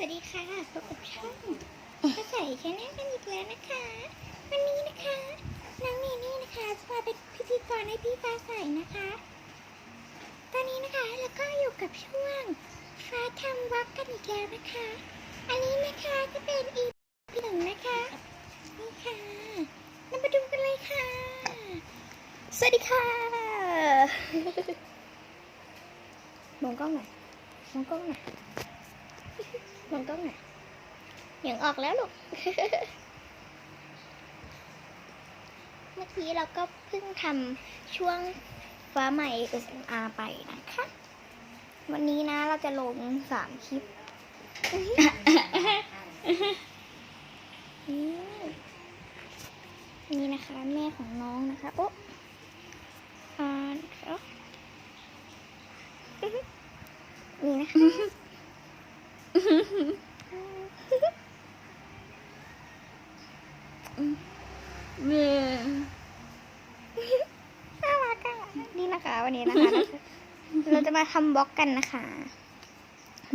สวัสดีค่ะพบกับช่องกระใสชแนลกันอีกแล้วนะคะ วันนี้นะคะน้องเนนี่นะคะจะมาเป็นพิธีกรให้พี่ฟ้าใสนะคะ ตอนนี้นะคะแล้วก็อยู่กับช่วงฟ้าทำวักกันอีกแล้วนะคะ อันนี้นะคะจะเป็นอีพีหนึ่งนะคะนี่ค่ะเรามาดูกันเลยค่ะ สวัสดีค่ะมองกล้องหน่อยมองกล้องหน่อย มันก็ไงอย่างออกแล้วลูก เมื่อกี้เราก็เพิ่งทำช่วงฟ้าใหม่ SMR ไปนะคะ วันนี้นะเราจะลงสามคลิปนี่นะคะ แม่ของน้องนะคะ โอ๊ะอ่านะคะนี่นะคะเนี่ยน่ารักอะนี่นะคะวันนี้นะคะ เราจะมาทำบล็อกกันนะคะ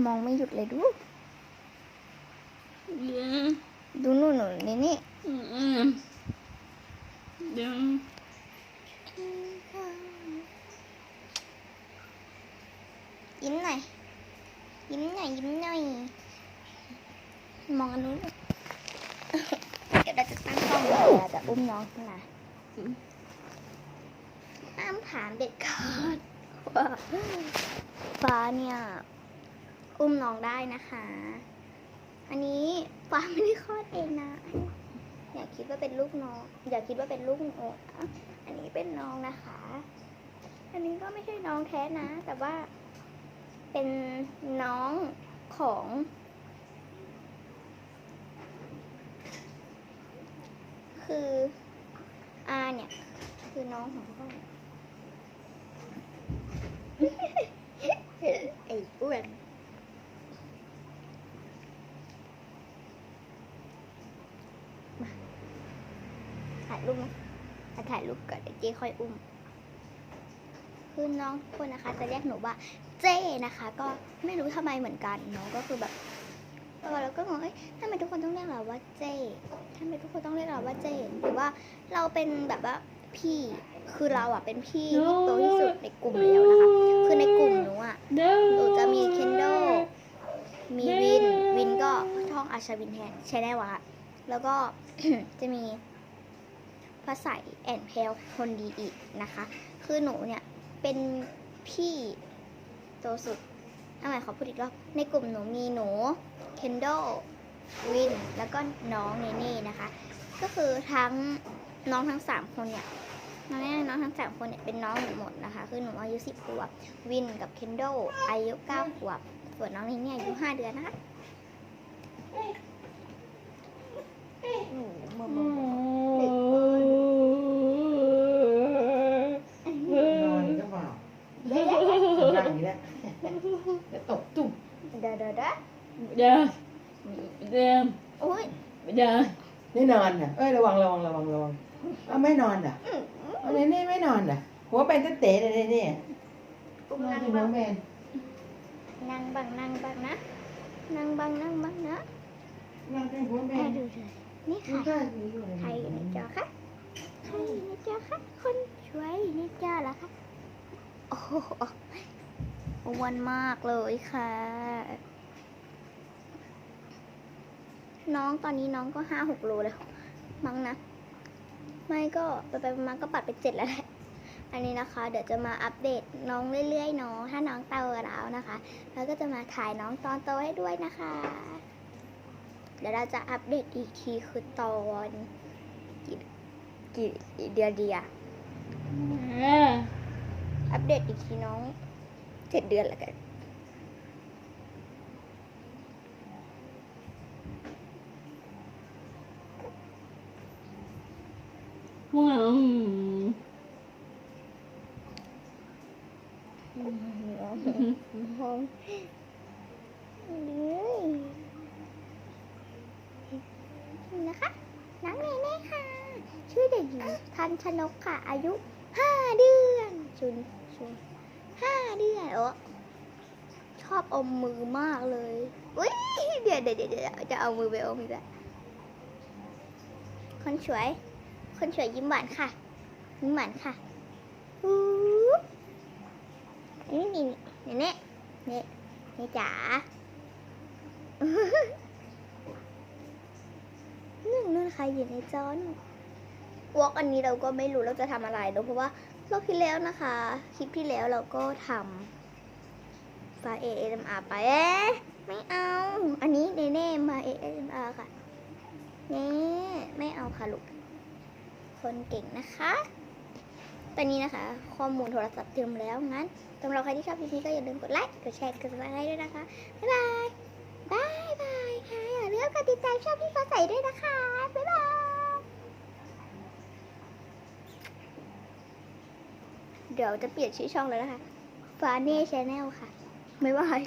มองไม่หยุดเลยดูเดี๋ยวดูนู่นหนูนี่นี่อืมอืมเดี๋ยวยิ้มหน่อย ยิ้มหน่อยยิ้มหน่อยมองอันนู้นเดี๋ยวเราจะตั้งกล้องแล้วเราจะอุ้มน้องขึ้นมาห้ามถามเด็ดขาดว่าฟ้าเนี่ยอุ้มน้องได้นะคะ อันนี้ฟ้าไม่ได้คลอดเองนะ อย่าคิดว่าเป็นลูกน้อง อย่าคิดว่าเป็นลูกหนูนะอันนี้เป็นน้องนะคะ อันนี้ก็ไม่ใช่น้องแท้นะ แต่ว่า เป็นน้องของคืออาเนี่ย คือน้องของพ่อไอ้อ้วนมาถ่ายรูปไหมถ่ายรูปก่อนเดี๋ยวเจ๊ค่อยอุ้ม คือน้องคนนะคะ จะเรียกหนูว่าเจ้นะคะ ก็ไม่รู้ทำไมเหมือนกันเนาะก็คือแบบเออแล้วก็งงเอ้ยทำไมทุกคนต้องเรียกเราว่าเจ้ทำไมทุกคนต้องเรียกเราว่าเจ้หรือว่าเราเป็นแบบว่าพี่คือเราอะเป็นพี่โตที่สุดในกลุ่มแล้วนะคะ คือในกลุ่มหนูอะหนูจะมีเคนโดมีวินวินก็ท่องอาชาวินแทนใช้ได้วะแล้วก็จะมีพระใสแอนเพลคนดีอีกนะคะ คือหนูเนี่ย เป็นพี่โตสุดเอาใหม่ขอพูดอีกรอบ ในกลุ่มหนูมีหนู เคนโดวิน แล้วก็น้องเนเน่นะคะ ก็คือทั้งน้องทั้งสามคนเนี่ยน้องแน่น้องทั้งสามคนเนี่ยเป็นน้องหนูหมดนะคะ คือหนูอายุสิบขวบ วินกับเคนโดอายุเก้าขวบ ส่วนน้องนี่เนี่ยอายุห้าเดือนนะคะ หนูมือโอ้ มือ นอนก็เปล่านั่งอย่างนี้แหละแล้วตกตุ่ม เด้อเด้อเด้อ เดี๋ยวเดี๋ยวโอ้ยเดี๋ยวนี่นอนอะเอ้ยระวังระวังระวังระวังเอาไม่นอนอะเอาเนี่ยนี่ไม่นอนอะหัวเป็นตะเต๋เลยเนี่ยอุ้มนอนนั่งที่น้บัองงแมนนั่งบังนั่งบังนะ นั่งบังนั่งบังนะนอนที่หัวแมให้นดูเลยนี่ดูค่ะท่าอยู่อะไรใครอยู่ในจอคะใครอยู่ในจอคะคนช่วยอยู่ในจอเหรอคะโอ้โหอ้วนมากเลยค่ะ น้องตอนนี้น้องก็ห้าหกโลแล้วมั้งนะ ไม่ก็ไปไปมาก็ปัดไปเจ็ดแล้วแหละอันนี้นะคะ เดี๋ยวจะมาอัปเดตน้องเรื่อยๆเนาะถ้าน้องโตแล้วนะคะ แล้วก็จะมาถ่ายน้องตอนโตให้ด้วยนะคะ เดี๋ยวเราจะอัปเดตอีกทีคือตอนกี่กี่เดือนเดียอัปเดตอีกทีน้องเจ็ดเดือนแล้วกัน ว้าวมองเลยนะคะน้องเนเน่ค่ะ ชื่อเด็กหญิงทันชนกค่ะ อายุห้าเดือนชุนชุนห้าเดือนโอ้ชอบอมมือมากเลยอุ้ยเดี๋ยวเดี๋ยวเดี๋ยวเดี๋ยวจะเอามือไปอมอีกแล้วคนสวย คนสวยยิ้มหวานค่ะ ยิ้มหวานค่ะอู้นนี้นี่นี่นี่นี่นี่จ๋านึ่งนู่นใครอยู่ในจอนวอล์กอันนี้เราก็ไม่รู้เราจะทำอะไรเนอะเพราะว่ารอบที่แล้วนะคะ คลิปที่แล้วเราก็ทำไฟล์ ASMR ไปเอ๊ะไม่เอา อันนี้เน่ๆมา ASMR ค่ะเน่ไม่เอาค่ะลูก คนเก่งนะคะ ตอนนี้นะคะ ข้อมูลโทรศัพท์เต็มแล้วงั้นสำหรับใครที่ชอบคลิปนี้ก็อย่าลืมกดไลค์ กดแชร์ กดซับสไครต์ด้วยนะคะ บ๊ายบาย บายบายค่ะ อย่าลืมกดติดตามช่องพี่ฟ้าใสด้วยนะคะ บ๊ายบาย เดี๋ยวจะเปลี่ยนชื่อช่องแล้วนะคะฟ้าเน่ชาแนลค่ะ บ๊ายบาย